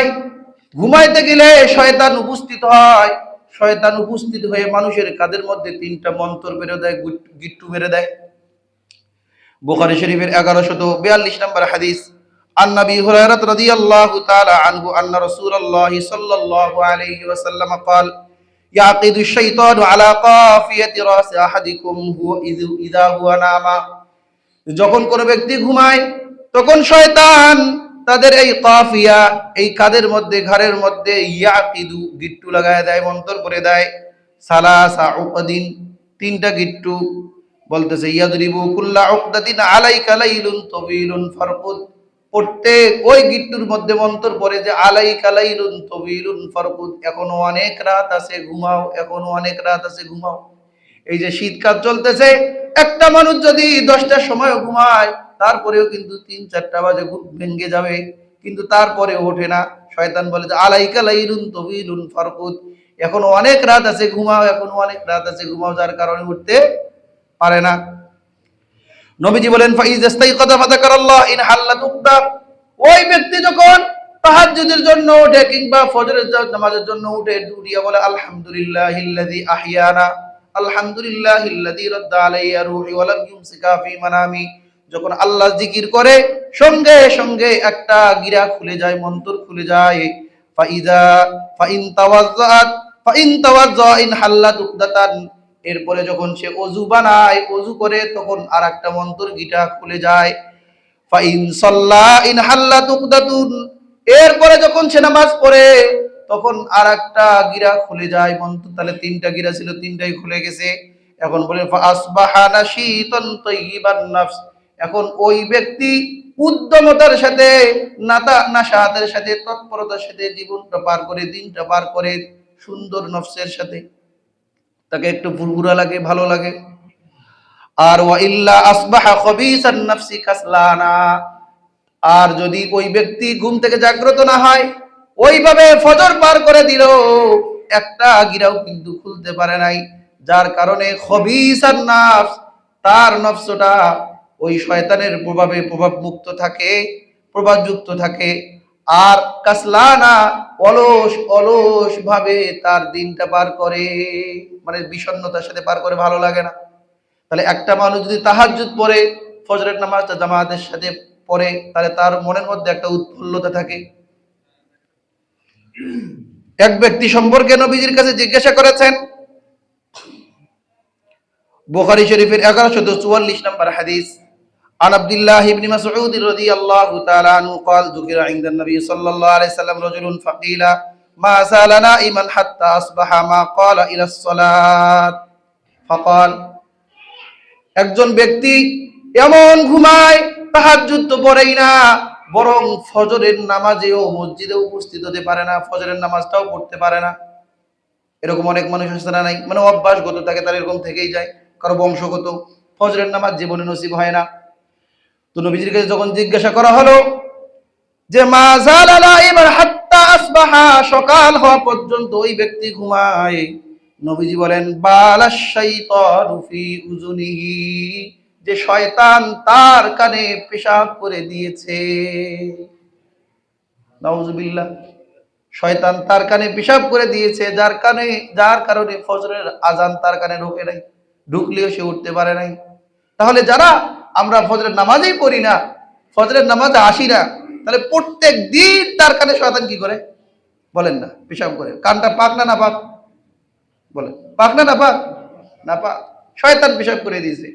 ঘুমায় ঘুমাইতে গেলে শয়তান উপস্থিত হয় শয়তান উপস্থিত হয়ে মানুষের কাদের মধ্যে তিনটা মন্তর বেড়ে দেয় গুট- গিট্টু মেরে দেয় বুখারী শরীফের এগারোশত বিয়াল্লিশ নম্বর হাদিস عن ابي هريره رضي الله تعالى عنه ان رسول الله صلى الله عليه وسلم قال يعقد الشيطان على قافيه راس احدكم هو إذ- اذا هو نام যখন কোনো ব্যক্তি ঘুমায় তখন শয়তান তাদের এই কাফিয়া, এই কাদের মধ্যে, ঘরের মধ্যে ইয়া ইয়াকিদু গিট্টু লাগায় দেয় মন্তর করে দেয়। সালাসা উকদিন, তিনটা গিট্টু বলতেছে, ইয়াদরিবু কুল্লা উকদাতিন আলাইকা লাইলুন তবিলুন ফারকুদ। প্রত্যেক ওই গিট্টুর মধ্যে মন্তর পড়ে যে, আলাইকা লাইলুন তবিলুন ফারকুদ, এখনও অনেক রাত আছে, ঘুমাও, এখনও অনেক রাত আছে, ঘুমাও। এই যে শীতকাল চলতেছে, একটা মানুষ যদি দশটার সময় ঘুমায়, তারপরেও কিন্তু তিন, চারটা বাজে ভেঙে যাবে। কিন্তু তারপরে ওঠে না। শয়তান বলে যে, আলাইকা লাইলুন তবিলুন ফারকুদ। এখনও অনেক রাত আছে, ঘুমাও। এখনও অনেক রাত আছে, ঘুমাও, যার কারণে উঠতে পারে না। নবীজি বলেন, ফাইজ ইস্তাইকাযা ফাযাকারাল্লাহ ইন হাল্লাত ওই ব্যক্তি যখন তাহাজ্জুদের জন্য উঠে কিংবা ফজরের নামাজের জন্য উঠে দুরিয়া বলে, আলহামদুলিল্লাহিল্লাযী আহইয়ানা। যখন আল্লাহ জিকির করে, সঙ্গে সঙ্গে একটা গিরা খুলে যায়, মন্তর খুলে যায়। ফাইন এরপরে যখন সে অজু বানায়, অজু করে, তখন আর একটা মন্তর গিটা খুলে যায়। ফাইন এরপরে যখন সে নামাজ পড়ে তখন আর একটা গিরা খুলে যায় মন্ত্র তাহলে তিনটা গিরা ছিল, তিনটাই খুলে গেছে। এখন বলে এখন ওই ব্যক্তি উদ্যমতার সাথে, নাতা নাশাতের সাথে, তৎপরতার সাথে জীবনটা পার করে, দিনটা পার করে সুন্দর নফসের সাথে। তাকে একটু ফুরফুরা লাগে, ভালো লাগে। আর ওয়া ইল্লা আসবাহা খবিসান নাফসি কাসলানা আর যদি ওই ব্যক্তি ঘুম থেকে জাগ্রত না হয় ওইভাবে ফজর পার করে দিল। একটা গিরাও কিন্তু খুলতে পারে নাই, যার কারণে তার নফসটা ওই শয়তানের প্রভাবে প্রভাব মুক্ত থাকে, প্রভাবযুক্ত থাকে। আর কাসলানা অলস অলস ভাবে তার দিনটা পার করে মানে বিষণ্ণতার সাথে পার করে ভালো লাগে না। তাহলে একটা মানুষ যদি তাহাজ্জুদ পড়ে, ফজরের নামাজটা জামাতের সাথে পড়ে, তাহলে তার মনের মধ্যে একটা উৎফুল্লতা থাকে। এক ব্যক্তি সম্পর্কে নবীজির কাছে জিজ্ঞাসা করেছেন বুখারী শরীফের এগারোশত চুয়াল্লিশ নম্বর হাদিস عن عبد الله بن مسعود رضي الله تعالى عنه قال ذكر عند النبي صلى الله عليه وسلم رجل فقيل ما زال نائما حتى أصبح ما قال إلى الصلاة فقال একজন ব্যক্তি এমন ঘুমায় তাহাজ্জুদ তো পড়েই না বরং ফজরের নামাজেও মসজিদে উপস্থিত হতে পারে না, ফজরের নামাজটাও পড়তে পারে না। এরকম অনেক মানুষ আছে না নাই। মানে অভ্যাসগত থাকে তার এরকম থেকেই যায়, কারও বংশগত। ফজরের নামাজ জীবনে নসিব হয় না। তো নবীজির কাছে যখন জিজ্ঞাসা করা হলো যে সকাল হওয়া পর্যন্ত ওই ব্যক্তি ঘুমায়? নবীজি বলেন বালাশ শাইতানু ফি উজুনিহি। যে শয়তান তার কানে পেশাব করে দিয়েছে। শয়তান তার কানে পেশাব করে দিয়েছে, যার কানে, যার কারণে ফজরের আজান তার কানে ঢোকে নাই, ঢুকলেও সে উঠতে পারে নাই। তাহলে যারা আমরা ফজরের নামাজেই পড়ি না, ফজরের নামাজে আসি না, তাহলে প্রত্যেক দিন তার কানে শয়তান কি করে? বলেন না, পেশাব করে। কানটা পাক না না পাক? বলেন, পাক না না পাক? না পাক। শয়তান পেশাব করে দিয়েছে।